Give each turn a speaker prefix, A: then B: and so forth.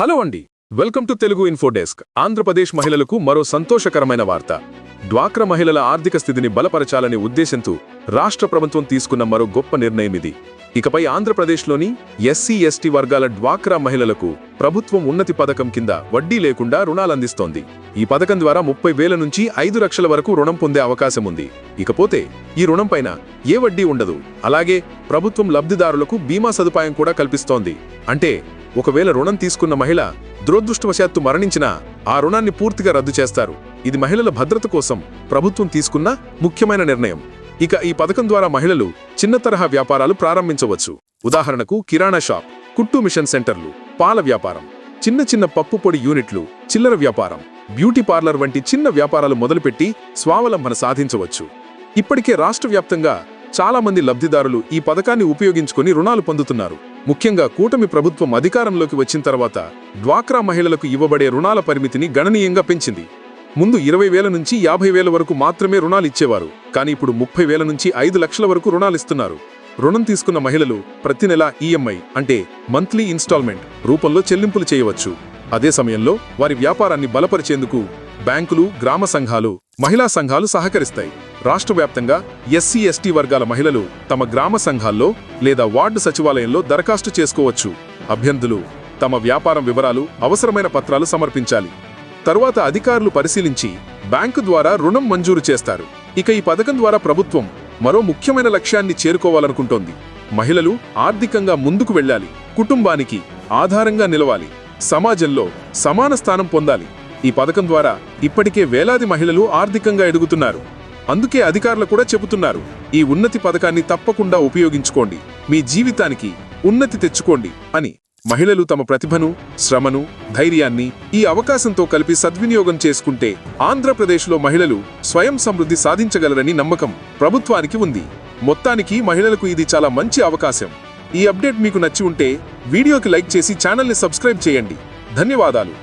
A: Hello అండి welcome to Telugu info desk. Andhra Pradesh మహిళలకు మరో సంతోషకరమైన వార్త. డ్వాక్రా మహిళల ఆర్థిక స్థితిని బలపరచాలనే ఉద్దేశంతో రాష్ట్ర ప్రభుత్వం తీసుకున్న మరో గొప్ప నిర్ణయం ఇది. ఇకపై ఆంధ్రప్రదేశ్లోని ఎస్సీ ఎస్టీ వర్గాల డ్వాక్రా మహిళలకు ప్రభుత్వం ఉన్నతి పథకం కింద వడ్డీ లేకుండా రుణాలందిస్తోంది ఈ పథకం ద్వారా ముప్పై వేల నుంచి ఐదు లక్షల వరకు రుణం పొందే అవకాశం ఉంది. ఇకపోతే ఈ రుణం పైన ఏ వడ్డీ ఉండదు. అలాగే ప్రభుత్వం లబ్ధిదారులకు బీమా సదుపాయం కూడా కల్పిస్తోంది. అంటే ఒకవేళ రుణం తీసుకున్న మహిళ దురదృష్టవశాత్తు మరణించినా ఆ రుణాన్ని పూర్తిగా రద్దు చేస్తారు. ఇది మహిళల భద్రత కోసం ప్రభుత్వం తీసుకున్న ముఖ్యమైన నిర్ణయం. ఇక ఈ పథకం ద్వారా మహిళలు చిన్న తరహా వ్యాపారాలు ప్రారంభించవచ్చు. ఉదాహరణకు కిరాణా షాప్ కుట్టు మిషన్ సెంటర్లు పాల వ్యాపారం చిన్న చిన్న పప్పు పొడి యూనిట్లు చిల్లర వ్యాపారం బ్యూటీ పార్లర్ వంటి చిన్న వ్యాపారాలు మొదలుపెట్టి స్వావలంబన సాధించవచ్చు. ఇప్పటికే రాష్ట్ర వ్యాప్తంగా చాలా మంది లబ్ధిదారులు ఈ పథకాన్ని ఉపయోగించుకొని రుణాలు పొందుతున్నారు. ముఖ్యంగా కూటమి ప్రభుత్వం అధికారంలోకి వచ్చిన తర్వాత డ్వాక్రా మహిళలకు ఇవ్వబడే రుణాల పరిమితిని గణనీయంగా పెంచింది. ముందు ఇరవై వేల నుంచి యాభై వేల వరకు మాత్రమే రుణాలు ఇచ్చేవారు కానీ ఇప్పుడు ముప్పై వేల నుంచి ఐదు లక్షల వరకు రుణాలిస్తున్నారు రుణం తీసుకున్న మహిళలు ప్రతి నెల ఈఎంఐ అంటే మంత్లీ ఇన్స్టాల్మెంట్ రూపంలో చెల్లింపులు చేయవచ్చు. అదే సమయంలో వారి వ్యాపారాన్ని బలపరిచేందుకు బ్యాంకులు గ్రామ సంఘాలు మహిళా సంఘాలు సహకరిస్తాయి. రాష్ట్ర వ్యాప్తంగా ఎస్సీ ఎస్టీ వర్గాల మహిళలు తమ గ్రామ సంఘాల్లో లేదా వార్డు సచివాలయంలో దరఖాస్తు చేసుకోవచ్చు. అభ్యర్థులు తమ వ్యాపారం వివరాలు అవసరమైన పత్రాలు సమర్పించాలి. తరువాత అధికారులు పరిశీలించి బ్యాంకు ద్వారా రుణం మంజూరు చేస్తారు. ఇక ఈ పథకం ద్వారా ప్రభుత్వం మరో ముఖ్యమైన లక్ష్యాన్ని చేరుకోవాలనుకుంటోంది. మహిళలు ఆర్థికంగా ముందుకు వెళ్ళాలి. కుటుంబానికి ఆధారంగా నిలవాలి. సమాజంలో సమాన స్థానం పొందాలి. ఈ పథకం ద్వారా ఇప్పటికే వేలాది మహిళలు ఆర్థికంగా ఎదుగుతున్నారు. అందుకే అధికారులు కూడా చెబుతున్నారు ఈ ఉన్నతి పథకాన్ని తప్పకుండా ఉపయోగించుకోండి మీ జీవితానికి ఉన్నతి తెచ్చుకోండి అని. మహిళలు తమ ప్రతిభను శ్రమను ధైర్యాన్ని ఈ అవకాశంతో కలిపి సద్వినియోగం చేసుకుంటే ఆంధ్రప్రదేశ్లో మహిళలు స్వయం సమృద్ధి సాధించగలరని నమ్మకం ప్రభుత్వానికి ఉంది. మొత్తానికి మహిళలకు ఇది చాలా మంచి అవకాశం. ఈ అప్డేట్ మీకు నచ్చి ఉంటే వీడియోకి లైక్ చేసి ఛానల్ని సబ్స్క్రైబ్ చేయండి. ధన్యవాదాలు.